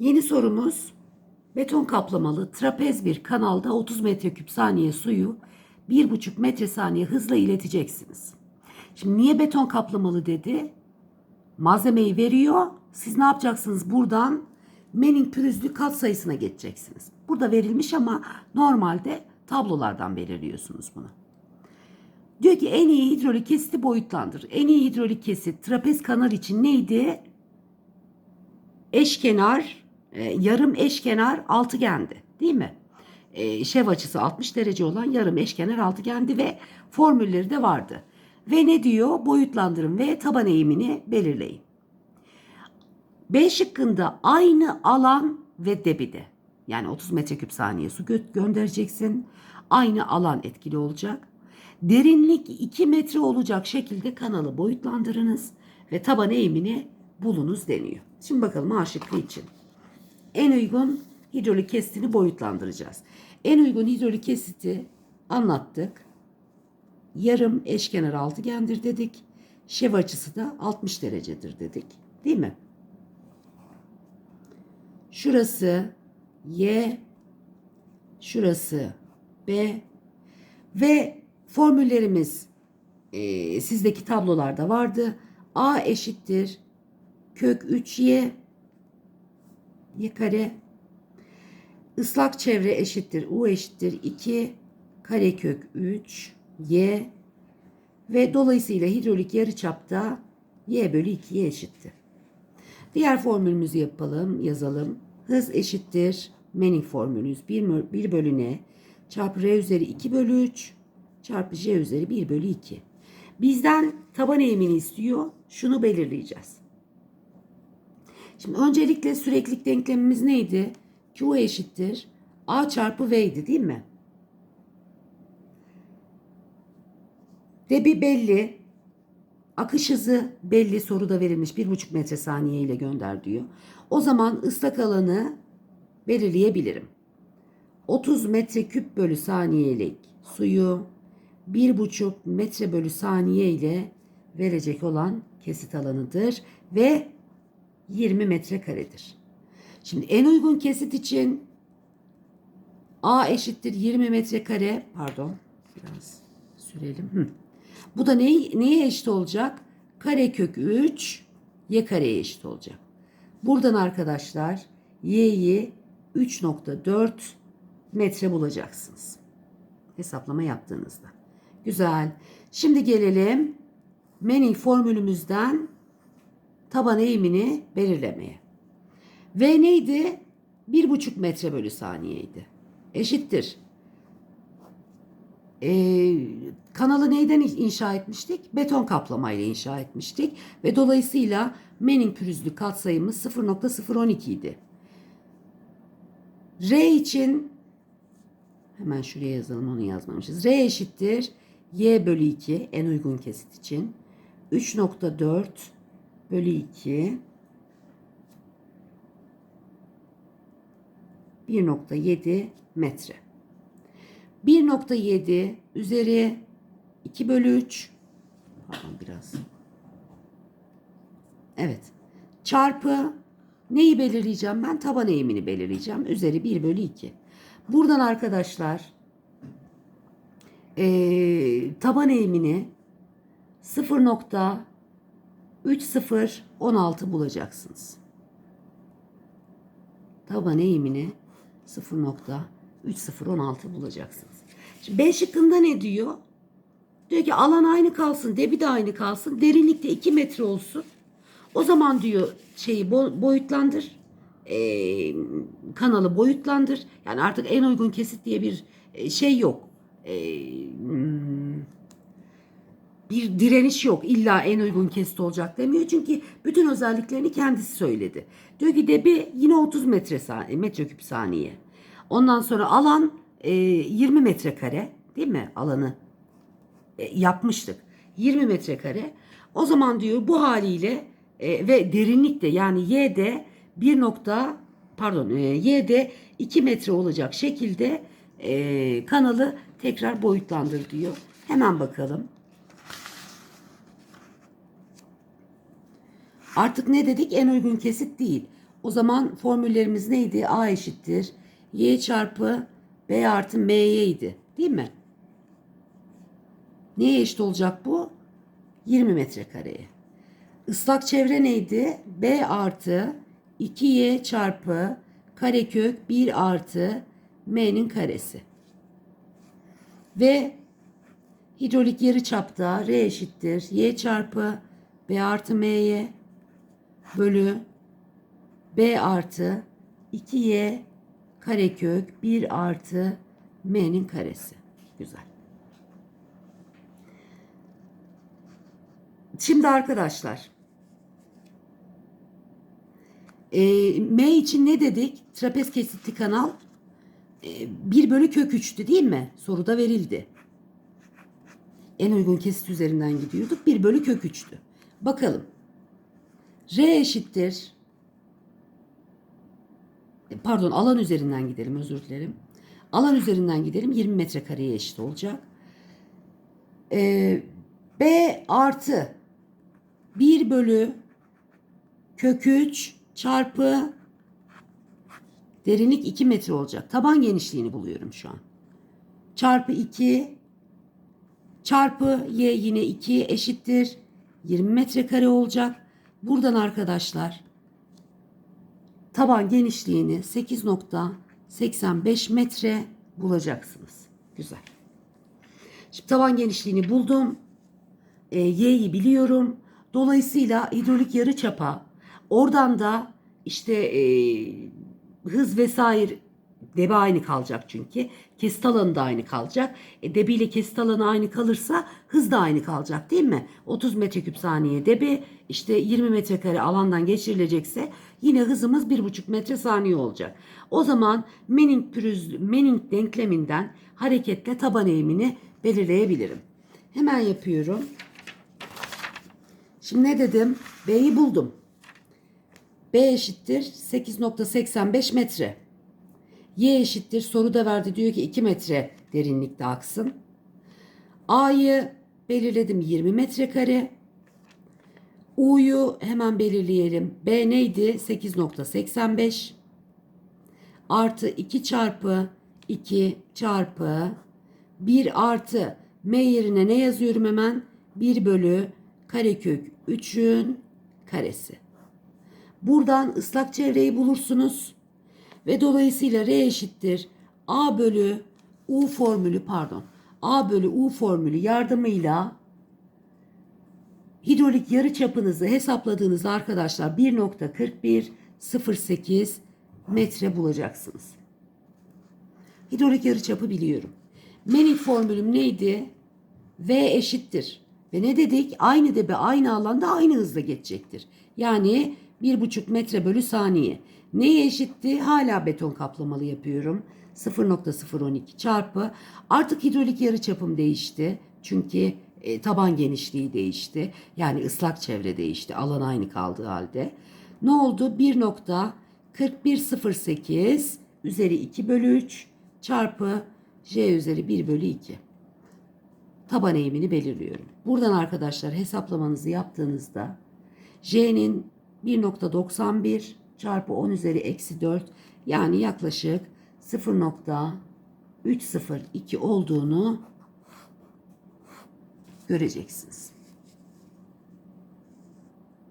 Yeni sorumuz beton kaplamalı trapez bir kanalda 30 metreküp saniye suyu 1,5 metre saniye hızla ileteceksiniz. Şimdi niye beton kaplamalı dedi? Malzemeyi veriyor. Siz ne yapacaksınız? Buradan menin pürüzlü kat sayısına geçeceksiniz. Burada verilmiş ama normalde tablolardan belirliyorsunuz bunu. Diyor ki en iyi hidrolik kesiti boyutlandır. En iyi hidrolik kesit trapez kanal için neydi? Eşkenar, e, yarım eşkenar altıgendi değil mi? E, şev açısı 60 derece olan yarım eşkenar altıgendi ve formülleri de vardı. Ve ne diyor? Boyutlandırın ve taban eğimini belirleyin. B şıkkında aynı alan ve debide. Yani 30 metreküp saniye su gö- göndereceksin. Aynı alan etkili olacak. Derinlik 2 metre olacak şekilde kanalı boyutlandırınız ve taban eğimini bulunuz deniyor. Şimdi bakalım A şıkkı için. En uygun hidrolik kesitini boyutlandıracağız. En uygun hidrolik kesiti anlattık. Yarım eşkenar altıgendir dedik. Şev açısı da 60 derecedir dedik. Değil mi? Şurası Y, şurası B ve formüllerimiz e, sizdeki tablolarda vardı. A eşittir kök 3y y kare ıslak çevre eşittir u eşittir 2 karekök 3 y ve dolayısıyla hidrolik yarıçapta y bölü 2'ye eşittir. Diğer formülümüzü yapalım, yazalım. Hız eşittir Manning formülümüz 1, mö- 1 bölü n çarpı r üzeri 2 bölü 3 çarpı j üzeri 1 bölü 2. Bizden taban eğimini istiyor. Şunu belirleyeceğiz. Şimdi öncelikle süreklilik denklemimiz neydi? Q eşittir A çarpı V'ydi değil mi? Debi belli. Akış hızı belli soruda verilmiş 1,5 metre saniye ile gönder diyor. O zaman ıslak alanı belirleyebilirim. 30 metre küp bölü saniyelik suyu 1,5 metre bölü saniye ile verecek olan kesit alanıdır ve 20 metrekaredir. Şimdi en uygun kesit için A eşittir 20 metrekare pardon biraz sürelim. Hı. Bu da neye, neye eşit olacak? Karekök 3 y kareye eşit olacak. Buradan arkadaşlar y'yi 3.4 metre bulacaksınız. Hesaplama yaptığınızda. Güzel. Şimdi gelelim Manning formülümüzden taban eğimini belirlemeye. V neydi? 1,5 metre bölü saniyeydi. Eşittir. Ee, kanalı neyden inşa etmiştik? Beton kaplamayla inşa etmiştik. Ve dolayısıyla Manning pürüzlü katsayımız 0.012 idi. R için hemen şuraya yazalım onu yazmamışız. R eşittir y bölü 2 en uygun kesit için. 3.4 bölü 2 1.7 metre. 1.7 üzeri 2 bölü 3 pardon biraz. Evet. Çarpı neyi belirleyeceğim? Ben taban eğimini belirleyeceğim. Üzeri 1 bölü 2 buradan arkadaşlar eee taban eğimini 0.3016 bulacaksınız. Taban eğimini 0.3016 bulacaksınız. Şimdi B şıkkında ne diyor? Diyor ki alan aynı kalsın, debi de aynı kalsın, derinlikte 2 metre olsun. O zaman diyor şeyi bo- boyutlandır, Ee, kanalı boyutlandır. Yani artık en uygun kesit diye bir e, şey yok. Ee, hmm, bir direniş yok. İlla en uygun kesit olacak demiyor. Çünkü bütün özelliklerini kendisi söyledi. Diyor ki debi yine 30 metre saniye, metreküp saniye. Ondan sonra alan e, 20 metrekare değil mi alanı e, yapmıştık. 20 metrekare. O zaman diyor bu haliyle e, ve derinlik de yani y de 1 nokta pardon e, y de 2 metre olacak şekilde e, kanalı tekrar boyutlandır diyor. Hemen bakalım. Artık ne dedik? En uygun kesit değil. O zaman formüllerimiz neydi? A eşittir. Y çarpı B artı MY idi. Değil mi? Neye eşit olacak bu? 20 metrekareye. Islak çevre neydi? B artı 2Y çarpı karekök 1 artı M'nin karesi. Ve hidrolik yarıçapta R eşittir. Y çarpı B artı M'ye bölü B artı 2Y karekök 1 artı M'nin karesi. Güzel. Şimdi arkadaşlar e, M için ne dedik? Trapez kesitli kanal e, 1 bölü kök 3'tü değil mi? Soruda verildi. En uygun kesit üzerinden gidiyorduk. 1 bölü kök 3'tü. Bakalım. R eşittir. E, Pardon alan üzerinden gidelim özür dilerim. Alan üzerinden gidelim 20 metrekareye eşit olacak. E, B artı 1 bölü kök 3 çarpı derinlik 2 metre olacak. Taban genişliğini buluyorum şu an. Çarpı 2 çarpı y yine 2 eşittir. 20 metrekare olacak. Buradan arkadaşlar taban genişliğini 8.85 metre bulacaksınız. Güzel. Şimdi taban genişliğini buldum. E, y'yi biliyorum. Dolayısıyla hidrolik yarı çapa oradan da işte e, hız vesaire debi aynı kalacak çünkü. Kesit alanı da aynı kalacak. E, debi ile kesit alanı aynı kalırsa hız da aynı kalacak değil mi? 30 metreküp saniye debi işte 20 metrekare alandan geçirilecekse yine hızımız 1,5 metre saniye olacak. O zaman Manning, pürüz, Manning denkleminden hareketle taban eğimini belirleyebilirim. Hemen yapıyorum. Şimdi ne dedim? B'yi buldum. B eşittir 8.85 metre. Y eşittir soruda verdi diyor ki 2 metre derinlikte aksın. A'yı belirledim 20 metrekare. U'yu hemen belirleyelim. B neydi? 8.85 artı 2 çarpı 2 çarpı 1 artı M yerine ne yazıyorum hemen? 1 bölü karekök 3'ün karesi. Buradan ıslak çevreyi bulursunuz. Ve dolayısıyla R eşittir A bölü U formülü pardon. A bölü U formülü yardımıyla hidrolik yarı çapınızı hesapladığınızda arkadaşlar 1.4108 metre bulacaksınız. Hidrolik yarı çapı biliyorum. Manning formülüm neydi? V eşittir. Ve ne dedik? Aynı debe aynı alanda aynı hızla geçecektir. Yani 1,5 metre bölü saniye. Neye eşitti? Hala beton kaplamalı yapıyorum. 0.012 çarpı. Artık hidrolik yarıçapım değişti. Çünkü e, taban genişliği değişti. Yani ıslak çevre değişti. Alan aynı kaldığı halde. Ne oldu? 1.4108 üzeri 2 bölü 3 çarpı J üzeri 1 bölü 2 taban eğimini belirliyorum. Buradan arkadaşlar hesaplamanızı yaptığınızda J'nin 1.91 çarpı 10 üzeri eksi 4 yani yaklaşık 0.302 olduğunu göreceksiniz.